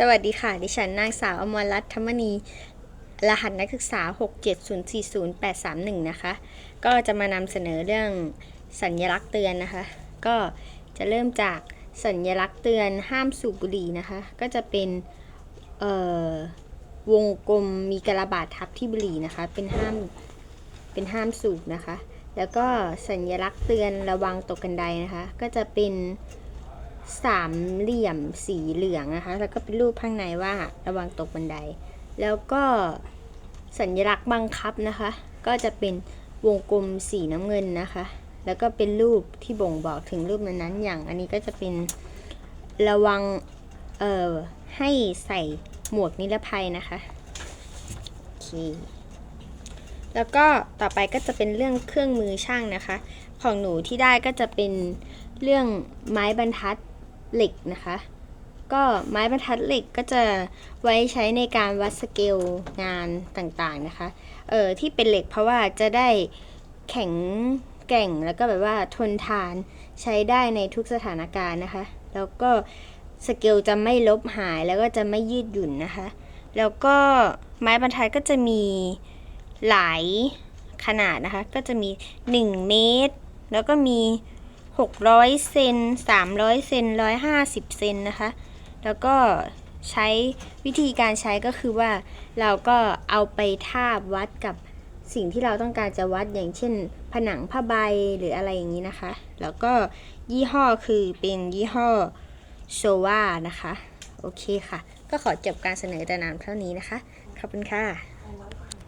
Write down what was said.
สวัสดีค่ะ ดิฉันนางสาวอมรรัตน์ธรรมณีรหัสนักศึกษา 6704081 นะคะ ก็จะมานำเสนอเรื่องสัญลักษณ์เตือนนะคะ ก็จะเริ่มจากสัญลักษณ์เตือนห้ามสูบบุหรี่นะคะ ก็จะเป็นวงกลมมีกระบาดทับที่บุหรี่นะคะ เป็นห้าม เป็นห้ามสูบนะคะ แล้วก็สัญลักษณ์เตือนระวังตกกันไดนะคะ ก็จะเป็น สามเหลี่ยมสีเหลืองนะคะ แล้วก็เป็นรูปข้างในว่าระวังตกบันได แล้วก็สัญลักษณ์บังคับนะคะ ก็จะเป็นวงกลมสีน้ำเงินนะคะ แล้วก็เป็นรูปที่บ่งบอกถึงรูปนั้นๆอย่าง อันนี้ก็จะเป็นระวังเอ่อให้ใส่หมวกนิรภัยนะคะโอเคแล้วก็ต่อไปก็จะเป็นเรื่องเครื่องมือช่างนะคะ ของหนูที่ได้ก็จะเป็นเรื่องไม้บรรทัด เหล็กนะคะ ก็ไม้บรรทัดเหล็กก็จะไว้ใช้ในการวัดสเกลงานต่างๆนะคะ เออที่เป็นเหล็กเพราะว่าจะได้แข็งแกร่งแล้วก็แบบว่าทนทานใช้ได้ในทุกสถานการณ์นะคะ แล้วก็สเกลจะไม่ลบหายแล้วก็จะไม่ยืดหยุ่นนะคะ แล้วก็ไม้บรรทัดก็จะมีหลายขนาดนะคะ ก็จะมี 1 เมตร แล้วก็มี 600 เซน 300 เซน 150 เซนนะคะ แล้วก็ใช้วิธีการใช้ก็คือว่าเราก็เอาไปทาบวัดกับสิ่งที่เราต้องการจะวัดอย่างเช่น ผนังผ้าใบหรืออะไรอย่างนี้นะคะ แล้วก็ยี่ห้อคือเป็นยี่ห้อโซวานะคะ โอเคค่ะ ก็ขอจบการเสนอแต่นามเท่านี้นะคะ ขอบคุณค่ะ